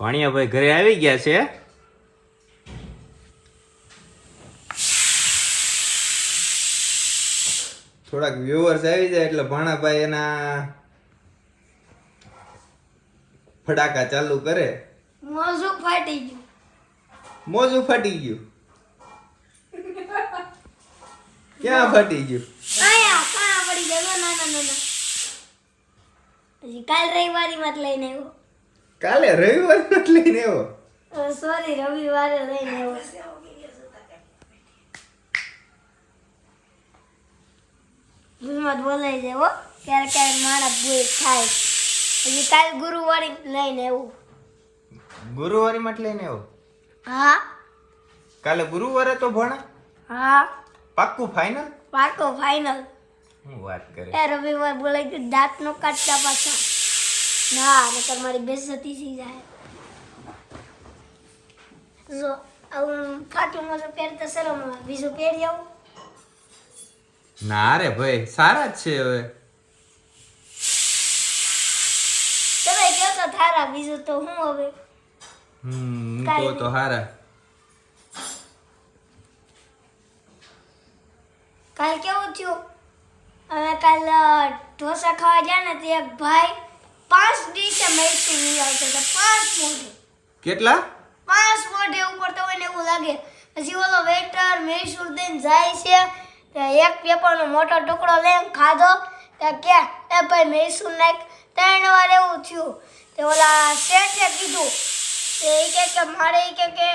ભાણિયાભાઈ ઘરે આવી ગયા છે? થોડાક વ્યુઅર્સ આવી જાય એટલે ભાણાભાઈ એના ફટાકા ચાલુ કરે. મોજું ફાટી ગયું. મોજું ફાટી ગયું. ક્યાં ફાટી ગયું? આયા કાં પડી જાય નાના નાના ના કાલ રવિવારી માં લઈને આવ્યો. કાલે રવિવાર લઈને આવ્યો સોરી રવિવારે લઈને આવ્યો ભૂલમાં બોલાઈ જાય ક્યારેક ક્યારેક મારા ભૂલ થાય. પછી કાલ ગુરુવારે લઈને આવ્યું ગુરુવારી માટે લઈને આવ્યો હા. કાલે ગુરુવારે તો ભણા. હા. પાક્કું ફાઇનલ પાકો ફાઇનલ હું વાત કરે એ રવિવાર બોલાઈ ગયું દાંત નો કાઢતા પાછા. ના નકર મારી બેઝતી થઈ જાય. જો આવું ફાટું મોટું પહેરતા શરમ આવે. બીજું પહેરી આવું. ના રે ભાઈ સારા જ છે હવે. તમે કહો તો થારા બીજું તો હું હવે? હમ તો તો હારા. કાલ કેવું થયું? અમે કાલ ઢોસા ખાવા ગયા ને તે એક ભાઈ પાંચ ડીશે મૈસૂર લઈ આવતો તો પાંચ મોઢે. કેટલા? પાંચ મોઢે ઉપર તો એને એવું લાગે. પછી ઓલો વેટર મૈસૂર દઈને જાય છે. એક પેપરનો મોટો ટુકડો લઈને ખાધો. કે કે એ ભાઈ મૈસૂર નાખ. ત્રણ વાર એવું થયું. તે ઓલા શેઠે કીધું. તે એ કે કે મારે એ કે કે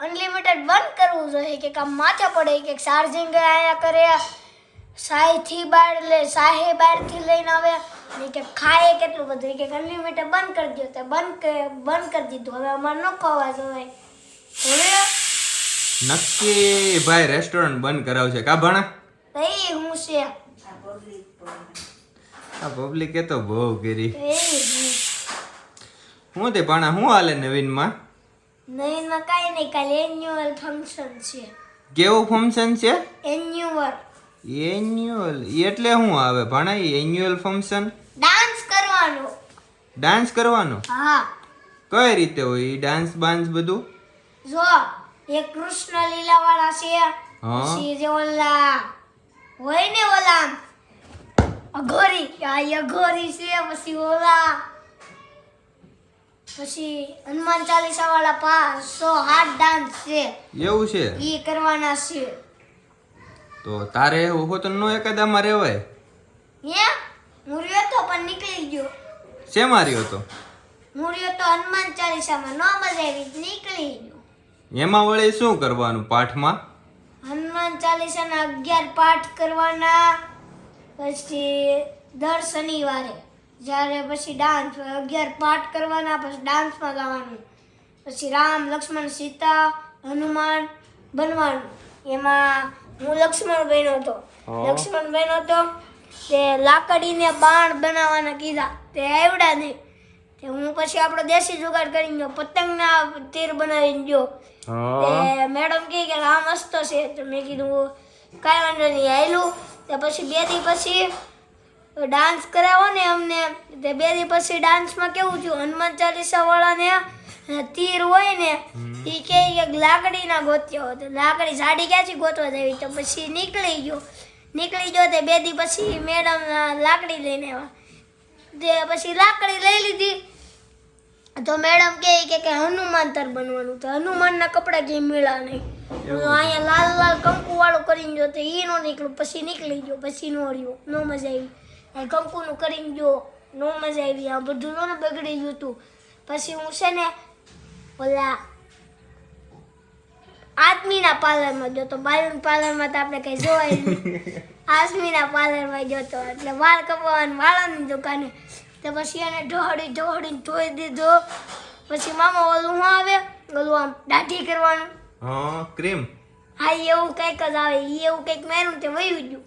અનલિમિટેડ બંધ કરવું જોઈએ કે કામ માથે પડે. કે ચાર્જિંગ આયા કરે. સાહીથી બાર લે સાહે બારથી લઈને આવે. ને કે ખાય કેટલું બધું? કે અનલિમિટેડ બંધ કરી દો તો બંધ બંધ કરી દીધું. હવે અમારે ન ખાવા જોઈએ હવે નક્કી ભાઈ રેસ્ટોરન્ટ બંધ કરાવશે. કા ભણા? તઈ હું છે. આ પબ્લિકે તો બહુ કરી. એ હું. તે ભણા? હું હાલે નવીનમાં? નવીનમાં કાંઈ નહીં કાલે એન્યુઅલ ફંક્શન છે. કેવું ફંક્શન છે? એન્યુઅલ એન્યુઅલ એટલે શું આવે? ભણા એન્યુઅલ ફંક્શન ડાન્સ કરવાનો. ડાન્સ કરવાનો? હા. કઈ રીતે હોય ઈ ડાન્સ બાન્સ બધું? જો એ કૃષ્ણ લીલા વાળા છે. હા. પછી જે ઓલા હોય ને ઓલા અઘોરી આ અઘોરી છે પછી ઓલા પછી હનુમાન ચાલીસા વાળા પાંચસો હાથ ડાન્સ છે. એવું છે? ઈ કરવાના છે. તો તારે એવું હોત નો એકાદામાં રહેવાય? હે? હું રહ્યો તો પણ નીકળી ગયો. છે માર્યો તો મુર્યો તો હનુમાન ચાલીસામાં નો મજા આવી નીકળી ગયો. એમાં વળી શું કરવાનું પાઠમાં? હનુમાન ચાલીસાના અગિયાર પાઠ કરવાના પછી દર શનિવારે. જ્યારે પછી ડાન્સ અગિયાર પાઠ કરવાના પછી ડાન્સમાં ગાવાનું. પછી રામ લક્ષ્મણ સીતા હનુમાન બનવાનું. એમાં હું લક્ષ્મણ બન્યો હતો. લક્ષ્મણ બન્યો હતો તે લાકડીને બાણ બનાવવાના કીધા. તે આવડ્યા નહીં. તે હું પછી આપણો દેશી જુગાડ કરીને ગયો. પતંગના તીર બનાવીને ગયો. તે મેડમ કહે કે આ મસ્ત છે. તો મેં કીધું કાંઈ વાંધો નહીં આવેલું તે પછી બે દી પછી ડાન્સ કરાવો ને અમને. તે બે દી પછી ડાન્સમાં કેવું થયું? હનુમાન ચાલીસા વાળાને તીર હોય ને એ કે લાકડીના ગોત્યો. હતો લાકડી સાડી ક્યાંથી ગોતવા દેવી તો પછી નીકળી ગયો. નીકળી ગયો તે બે દી પછી મેડમ લાકડી લઈને આવ્યા. તે પછી લાકડી લઈ લીધી. તો મેડમ કહે કે કે હનુમાન તર બનવાનું તો હનુમાનના કપડાં જે મેળા નહીં. અહીંયા લાલ લાલ કંકુ વાળું કરીને જો તો એ નો નીકળ્યું. પછી નીકળી ગયો પછી નો રહ્યો. નો મજા આવી. કંકુનું કરીને જો નો મજા આવી. આ બધું ને બગડી ગયું હતું પછી હું છે ને ઓલા આદમીના પાર્લરમાં ગયો તો બાલન પાર્લરમાં તો આપણે કઈ જોવાય આસમીના પાર્લરમાં ગયો તો એટલે વાળ કપાવવાની વાળાની દુકાને. તો પછી એને ઢોળી ઢોળીને ધોઈ દીધો. પછી મામા ઓલું હું આવે? ઓલું આમ દાઢી કરવાનું. હા ક્રીમ. હા એવું કંઈક જ આવે. એવું કંઈક મેરું તે વયું ગયું.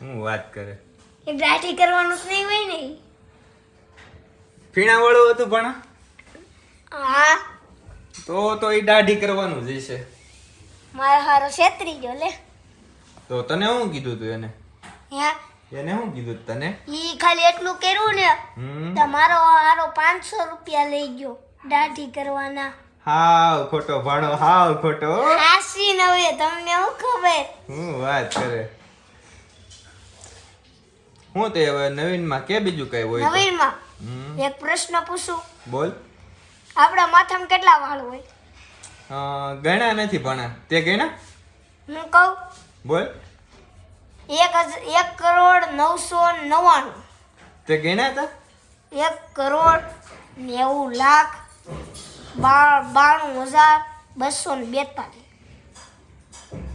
હું વાત કરે? એ દાઢી કરવાનું જ નહીં હોય ને. ફીણા વાળું હતું પણ. હા. તો તો એ દાઢી કરવાનું જ હશે. મારો હારો છેતરી ગયો લે. તો તને શું કીધું તું એને? હે એને શું કીધું તને? ઈ ખાલી એટલું કર્યું ને તમારો મારો હારો પાંચસો રૂપિયા લઈ ગયો દાઢી કરવાના. હાવ ખોટો ભાણો હાવ ખોટો હાસી ન હોય તમને હું ખબર? હું વાત કરે. હું તે હવે નવીનમાં કે બીજું કઈ હોય? નવીનમાં? એક પ્રશ્ન પૂછું. બોલ. આપણા માથામાં કેટલા વાળ હોય? અ, ગણ્યા નથી ભણા. તે ગણા હું કહું? બોલ. એક એક કરોડ નવસો નવ્વાણું. તે ગણ્યા હતા? એક કરોડ નેવું લાખ બાણું હજાર બસો ને બેતાલીસ.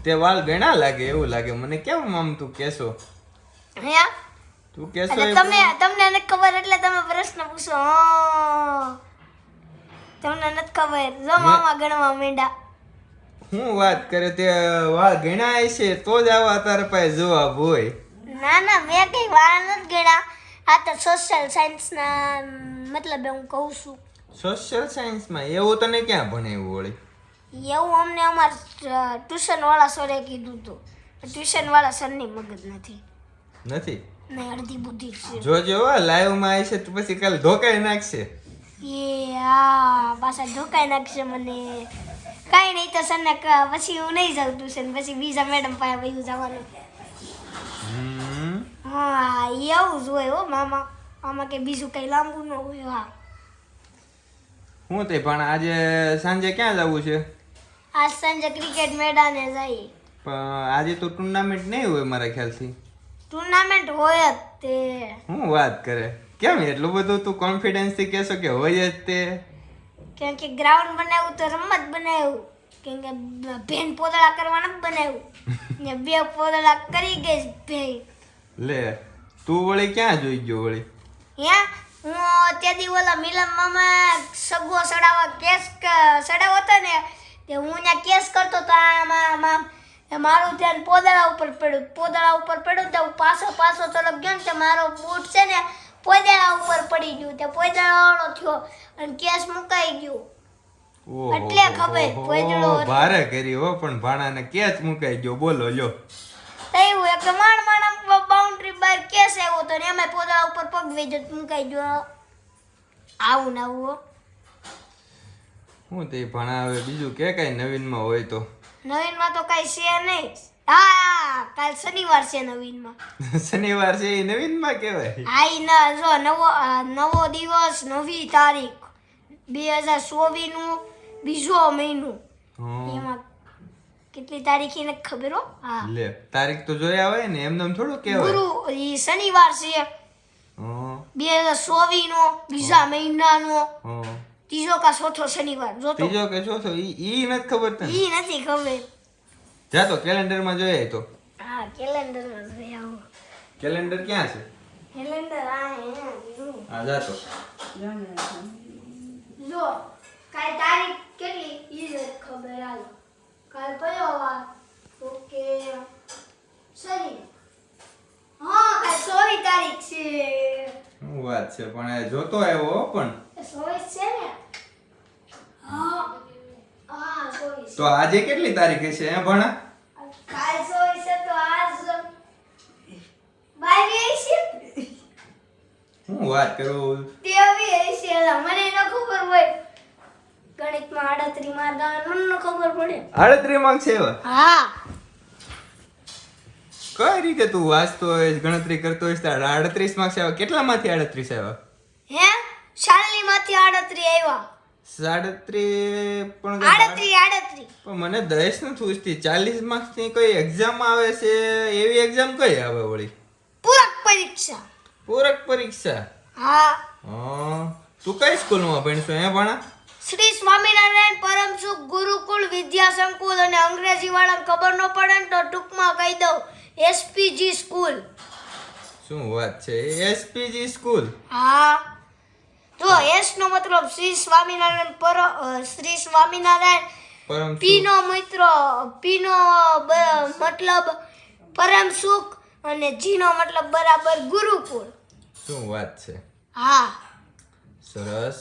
તે વાળ ગણા લાગે એવું લાગે. મને કેમ આમ તું કેશો હે? તું કેશો તમે તમને ખબર એટલે તમે પ્રશ્ન પૂછો. હા. તમને નથી ખબર. જો મામા ગણવા માંડ્યા. હું વાત કરે તે વાળ ગણાય છે તો જ આવા તારા પાસે જવાબ હોય. ના ના મેં કઈ વા નથી ગણ્યા. આ તો સોશિયલ સાયન્સના મતલબ હું કહું છું. સોશિયલ સાયન્સમાં એવું તને ક્યાં ભણાવ્યું વળી? એવું અમને અમાર ટ્યુશન વાળા સરે કીધું હતું ટ્યુશન વાળા સરની મગજ નથી. નથી? ને અડધી બુદ્ધિ છે. જોજો લાઈવમાં આવી છે તો પછી કાલ ધોકાઈ નાખશે. એ હા પાછા ધોકાઈ નાખશે મને. કાંઈ નહીં તો સરને પછી હું નહીં જાઉં ટ્યુશન પછી બીજા મેડમ પાસે વયું જવાનું. હા એવું જ હોય હો મામા. આમાં કે બીજું કંઈ લાંબુ ન હોય હા. હું તે પણ આજે સાંજે ક્યાં જવું છે? આજ સાંજે ક્રિકેટ મેદાને જઈએ પણ આજે તો ટુર્નામેન્ટ નહીં હોય મારા ખ્યાલથી. ટુર્નામેન્ટ હોય જ તે. હું વાત કરે? કેમ એટલું બધું તું કોન્ફિડન્સથી કહેશો કે હોય જ તે? કેમ કે ગ્રાઉન્ડ બનાવ્યું તો રમત બનાવ્યું. કેમ કે બેન ભેન પોદળા કરવાના બનાવ્યું. ને બે પોદળા કરી ગઈ છે લે તું વળી ક્યાં જોઈ ગયો વળી? હે? હું ત્યાંથી ઓલા મિલન મામા સગો સડાવા કેસ સડાવો હતો ને તે હું ત્યાં કેસ કરતો તો આમાં આમ મારું ધ્યાન પોદળા ઉપર પડ્યું. પોદળા ઉપર પડ્યું તો પાછો પાછો તરફ ગયો ને તે મારો બૂટ છે ને પોદળા ઉપર પડી ગયું તે પોદળા વાળો થયો અને કેસ મુકાઈ ગયો. એટલે ખબર, ઓહો, ભારે કરી હો પણ ભાણાને કેચ મુકાઈ ગયો બોલો લ્યો. એવું એક માણ માણ બાઉન્ડ્રી બહાર કેસ આવ્યો તો ને એમાં પોદળા ઉપર પગ વેજો મુકાઈ ગયો. આવું ને આવું હો. તે ભણા હવે બીજું કે કઈ નવીનમાં હોય તો? નવીનમાં તો કઈ છે નહીં. હા કાલ શનિવાર છે નવીનમાં. શનિવાર છે એ નવીનમાં કહેવાય? હા ના જો નવો નવો દિવસ નવી તારીખ. બે હજાર સોવી નું બીજો મહિનો. એમાં કેટલી તારીખ એને ખબર હો? હા. લે તારીખ તો જોયા હોય ને એમને એમ થોડું કહેવાય. ગુરુ ઈ શનિવાર છે. બે હજાર ચોવીસ નો બીજા મહિનાનો. નો ત્રીજો કા ચોથો શનિવાર જોતો. ત્રીજો કે ચોથો ઈ ઈ નથી ખબર તને? ઈ નથી ખબર. જા તો કેલેન્ડરમાં જોઈએ તો. હા કેલેન્ડરમાં જોઈ આવો. કેલેન્ડર ક્યાં છે? કેલેન્ડર આ હે. હા જા તો. જો કાલ તારીખ કેટલી? ઈ ખબર હાલો. કાલ કયો વાર? ઓકે. સરી. હા કાલ સોળી તારીખ છે. શું વાત છે પણ જોતો આવ્યો પણ. સોળી છે ને? હા. તો આજે કેટલી તારીખ છે હે ભણા? કાલ સોળી છે તો આજ બાવીસ છે? હું વાત કરું? તેવી છે મને ન ખબર હોય. ગણિતમાં આડત્રી માર્ગ મને ખબર પડે. આડત્રી માર્ક છે હા. કઈ રીતે તું વાંચતો હોય ગણતરી કરતો હોય તારા આડત્રીસ માર્ક્સ આવ્યા. કેટલામાંથી આડત્રીસ આવ્યા? હે? શાલની માંથી આડત્રી આવ્યા. સાડત્રીસ પણ આડત્રી આડત્રી પણ મને દસ નથી પૂછતી ચાલીસ માર્ક્સની કોઈ એક્ઝામ આવે છે? એવી એક્ઝામ કઈ આવે વળી? પૂરક પરીક્ષા. પૂરક પરીક્ષા? હા. હા. તું કઈ સ્કૂલમાં ભણશો હે ભણા? શ્રી સ્વામિનારાયણ પરમ સુખ ગુરુકુળ વિદ્યા સંકુલ અને અંગ્રેજી વાળાને ખબર ન પડે ને તો ટૂંકમાં કહી દઉં એસપીજી સ્કૂલ શું વાત છે? એસપીજી સ્કૂલ હા. જો એસ નો મતલબ શ્રી સ્વામિનારાયણ પર શ્રી સ્વામિનારાયણ પી નો મિત્ર પી નો બ- મતલબ પરમ સુખ અને જી નો મતલબ બરાબર ગુરુકુળ. શું વાત છે? હા. સરસ.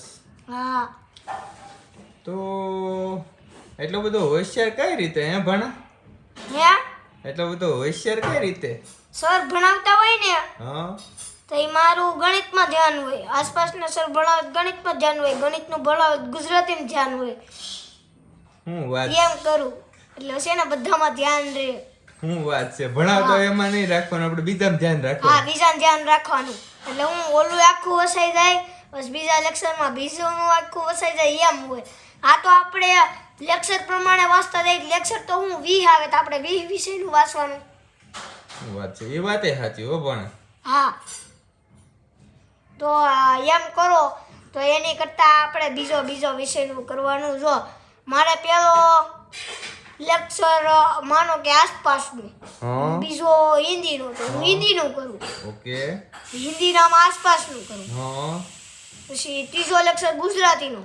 હા. તો એટલો બધો હોશિયાર કઈ રીતે હે ભણા? હે? એટલો બધો હોશિયાર કઈ રીતે? સર ભણાવતા હોય ને હા. તો એ મારું ગણિતમાં ધ્યાન હોય. આસપાસના સર ભણાવે ગણિતમાં ધ્યાન હોય. ગણિતનું ભણાવે ગુજરાતીમાં ધ્યાન હોય. હું વાત એમ કરું. એટલે છે ને બધામાં ધ્યાન રહે હું વાત છે. ભણાવતો એમાં નહીં રાખવાનું. આપણે બીજામાં ધ્યાન હા રાખવાનું બીજાને ધ્યાન રાખવાનું. એટલે હું ઓલું આખું વસાઈ જાય બસ બીજા લેક્ચરમાં બીજું આખું વસાઈ જાય એમ હોય. આ તો આપણે લેક્ચર પ્રમાણે વાંચતા જાય લેક્ચર તો હું વી આવે તો આપણે વી વિષયનું વાંચવાનું. વાત છે? એ વાતે સાચી હો પણ. હા. તો એમ કરો. તો એની કરતાં આપણે બીજો બીજો વિષયનું કરવાનું જો. મારે પેલો લેક્ચર માનો કે આસપાસનું. બીજો હિન્દીનું તો હું હિન્દીનું કરું. ઓકે. હિન્દીનામાં આસપાસનું કરું. પછી ત્રીજો લેક્ચર ગુજરાતીનો.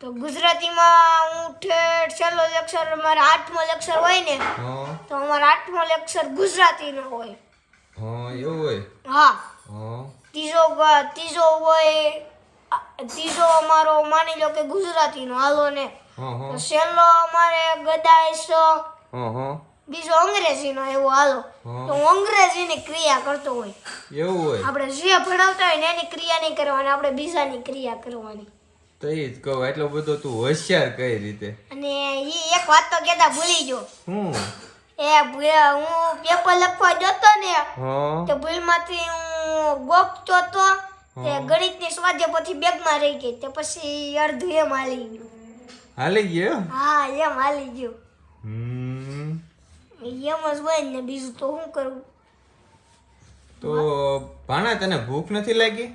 તો ગુજરાતીમાં હું ઠેઠ છેલ્લો લેક્ચર મારે આઠમો લેક્ચર હોય ને તો અમારો આઠમો લેક્ચર ગુજરાતીનો હોય. હા એવું હોય? હા. હા. ત્રીજો ત્રીજો હોય ત્રીજો અમારો માની લો કે ગુજરાતીનો હાલો ને. હા તો હા છેલ્લો અમારે ગદાઈશ બીજો અંગ્રેજીનો એવો હાલો. તો હું અંગ્રેજીની ક્રિયા કરતો હોય. એવું હોય. આપણે જે ભણાવતા હોય ને એની ક્રિયા નહીં કરવાની આપણે બીજાની ક્રિયા કરવાની. તો એ જ કહું એટલો બધો તું હોશિયાર કઈ રીતે? અને એ એક વાત તો કેતા ભૂલી ગયો. હું? એ હું પેપર લખવા જતો ને તો ભૂલમાંથી હું ગોખતો તો તે હા. ગણિતની સ્વાધ્યાય પછી બેગમાં રહી ગઈ તે પછી અડધું એમ હાલી ગયું. હાલી ગયો હા એમ હાલી ગયો. હમ. એમ જ હોય ને બીજું તો શું કરું? તો ભાણા તને ભૂખ નથી લાગી?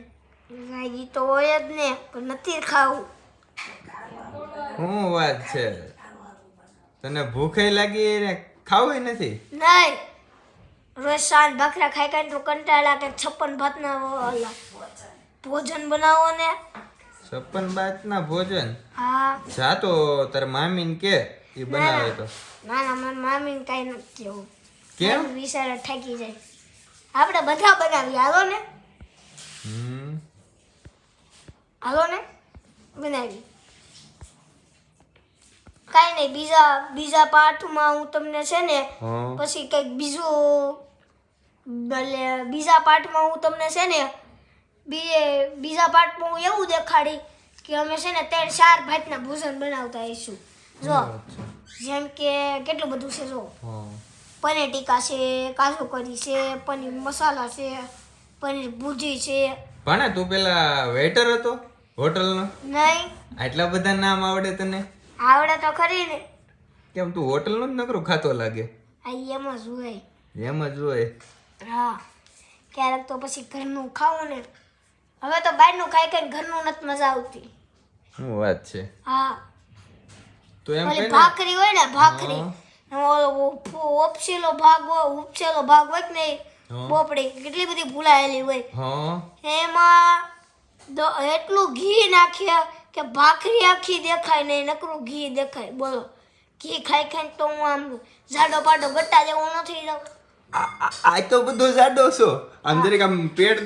લાગી તો હોય જ ને પણ નથી ખાવું. શું વાત છે? તને ભૂખે લાગી ને ખાવું નથી? નહીં. રોજ સાંજ ભાખરા ખાઈ ખાઈને તો કંટાળા કે છપ્પન ભાતના ભોજન બનાવો ને. છપ્પન ભાતના ભોજન? હા. જા તો તાર મામીને કે એ બનાવે તો. ના ના મારી મામીને કાંઈ નથી કેવું. કેમ? વિચારે થાકી જાય. આપણે બધા બનાવીએ હાલો ને. હમ. હાલો ને. બનાવી કાંઈ નહીં બીજા બીજા પાઠમાં હું તમને છે ને પછી કંઈક બીજું ભલે બીજા પાઠમાં હું તમને છે ને બીજે બીજા પાઠમાં હું એવું દેખાડી કે અમે છે ને ત્રણ ચાર ભાતના ભોજન બનાવતા હઈશું જો જેમ કે કેટલું બધું છે જો. પનીર ટીકા છે કાજુ કરી છે પનીર મસાલા છે પનીર ભુજી છે. ભાણા તું પેલા વેટર હતો હોટલનો? નહીં. આટલા બધા નામ આવડે તને? આવડે તો ખરી ને. કેમ તું હોટલનું જ નકરું ખાતો લાગે? આ એમ જ હોય. એમ જ હોય. હા. ક્યારેક તો પછી ઘરનું ખાવું ને. હવે તો બહારનું ખાઈ કઈ ઘરનું નથી મજા આવતી. શું વાત છે? હા. તો એમ કઈ ભાખરી હોય ને ભાખરી. ઓલો ઉપ- ઉપસેલો ભાગ હોય ઉપસેલો ભાગ હોય કે નહીં. બોપડી કેટલી બધી ભૂલાયેલી હોય. એમાં એટલું ઘી નાખ્યા કે ભાખરી આખી દેખાય ને નકરું ઘી દેખાય. બોલો ઘી ખાઈ ખાઈને તો હું આમ જાડો પાડો ગટ્ટા જેવો નથી જાઉં આ તો બધો જાડો છો. આમ જરીક આમ પેટ.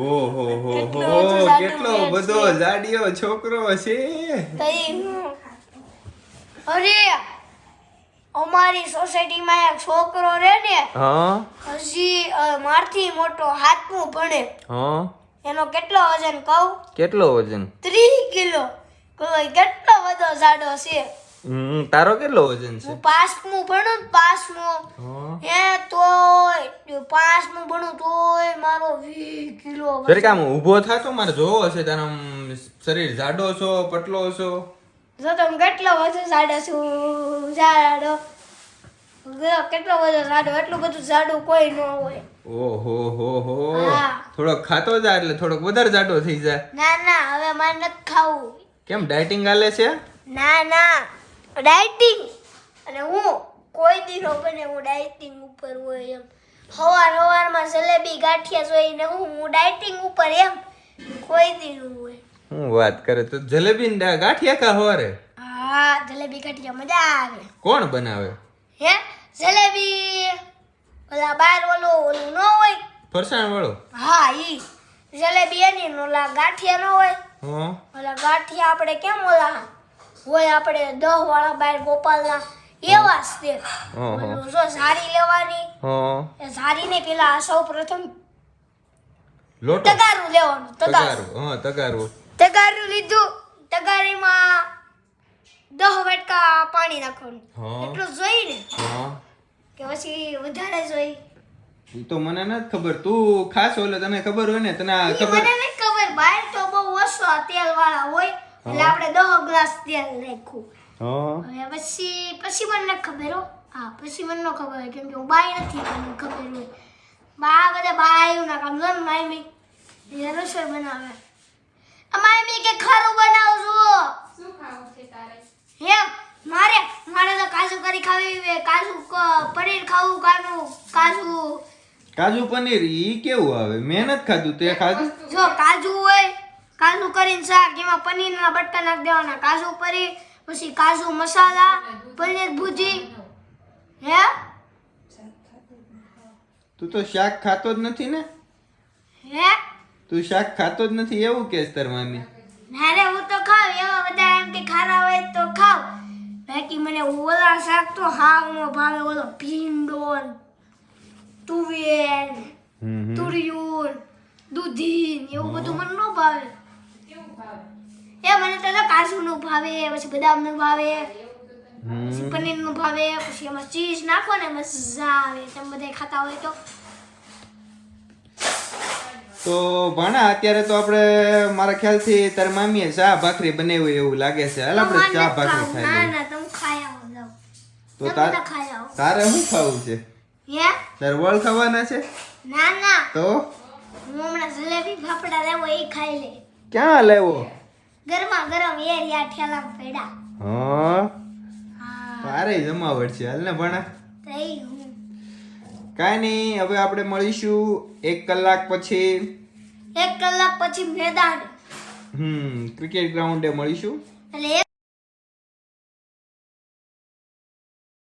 ઓહો હો કેટલો હો બધો જાડો કેટલો બધો જાડિયો છોકરો છે. અરે અમારી સોસાયટીમાં એક છોકરો રહે ને હજી મારથી મોટો હાથમું ભણે. હા. એનો કેટલો વજન કહું? કેટલો વજન? 3 કિલો. કોઈ કેટલો બધો જાડો છે? હમ તારો કેટલો વજન છે? હું પાંચમું ભણું ને પાંચમું. હા. તોય પાંચમું ભણું તોય મારો 20 કિલો વજન. જરીક આમ ઊભો થાતો? મારે જોવો છે તારો શરીર જાડો છો પતલો છો? જો તમે કેટલો વજન જાડો છું? જાડો. કેટલો બધો જાડો એટલું બધું જાડું કોઈ ન હોય. ઓહો હો હો. થોડોક ખાતો જા એટલે થોડોક વધારે જાડો થઈ જાય. ના ના હવે મારે નથી ખાવું. કેમ ડાયટિંગ આલે છે? ના ના. ડાયટિંગ. અને હું કોઈ દી નો બને હું ડાયટિંગ ઉપર હોય એમ. સવાર સવારમાં જલેબી ગાંઠિયા જોઈને હું હું ડાયટિંગ ઉપર એમ કોઈ દી નું હોય. હું વાત કરે તો જલેબી ને ગાંઠિયા કા હોરે હા જલેબી ગાંઠિયા મજા આવે. કોણ બનાવે? હે? જલેબી. ઓલા બાર ઓલો ઓલું ન હોય. ફરસાણ વાળો હા ઈ જલેબી એની ઓલા ગાંઠિયા ન હોય. હા. ઓલા ગાંઠિયા આપણે કેમ ઓલા હોય આપણે દહ વાળા બાર ગોપાલના? એવા જ તે. જો સારી લેવાની. હા. સારી ને પેલા સૌ પ્રથમ લોટો. તગારું લેવાનું તગારું. હા તગારું. તગારું લીધું. તગારીમાં દહ વટકા પાણી નાખવાનું. એટલું જોઈને. હા. કે પછી વધારે જોઈ. તો મને નથી ખબર. તું ખાસ ઓલે તને ખબર હોય ને તને ખબર મને નથી ખબર. બહાર તો બહુ ઓછો તેલ વાળા હોય. એટલે આપણે દહ ગ્લાસ તેલ નાખ્યું. હા. પછી પછી મને ખબર હો. હા પછી મને ન ખબર હોય કેમ કે હું બાઈ નથી મને ખબર હોય. બા બધા બાયું ના કામ જો એ રસોઈ બનાવે આ માયમી કે ખારું બનાવજો શું ખાવું છે તારે એમ મારે મારે તો કાજુ કરી ખાવી છે કાજુ ક- પનીર ખાવું કાજુ કાજુ કાજુ પનીર ઈ કેવું આવે? મેં નથી ખાધું તે ખાધું? જો કાજુ હોય કાજુ કરીને શાક એમાં પનીરના બટકા નાખી દેવાના. કાજુ પરી પછી કાજુ મસાલા પનીર ભુજી. હે? તું તો શાક ખાતો જ નથી ને? હે? તું શાક ખાતો જ નથી એવું કેસ તાર મામી. ના રે હું તો ખાવ એવા બધા એમ કે ખારા હોય તો ખાવ બાકી મને ઓલા શાક તો હાવ નો ભાવે. ઓલો ભીંડો ને ને હમ. તુરિયું ને એવું બધું મને ન ભાવે. એ મને તો કાજુ નું ભાવે પછી બદામનું ભાવે પછી પનીરનું ભાવે પછી એમાં ચીઝ નાખો ને મજા આવે. તમે બધા ખાતા હોય તો. તો ભણા અત્યારે તો આપણે મારા ખ્યાલથી તાર મામીએ ચા ભાખરી બનાવી એવું લાગે છે. હાલ આપણે ચા ભાખરી ખાઈ ના ના તમે આવો તો તારે શું ખાવું છે? તારે ખાવાના છે? ના ના. તો? હું હમણાં જલેબી ફાફડા લેવો એ ખાઈ લે. ક્યાં લેવો? ગરમા ગરમ એરિયા ઠેલા પેડા હા? તારે જમાવટ છે. હાલ ને ભણા. તઈ હું. કાઈ નહીં હવે આપણે મળીશું એક કલાક પછી. એક કલાક પછી મેદાન. હમ ક્રિકેટ ગ્રાઉન્ડે મળીશું. એટલે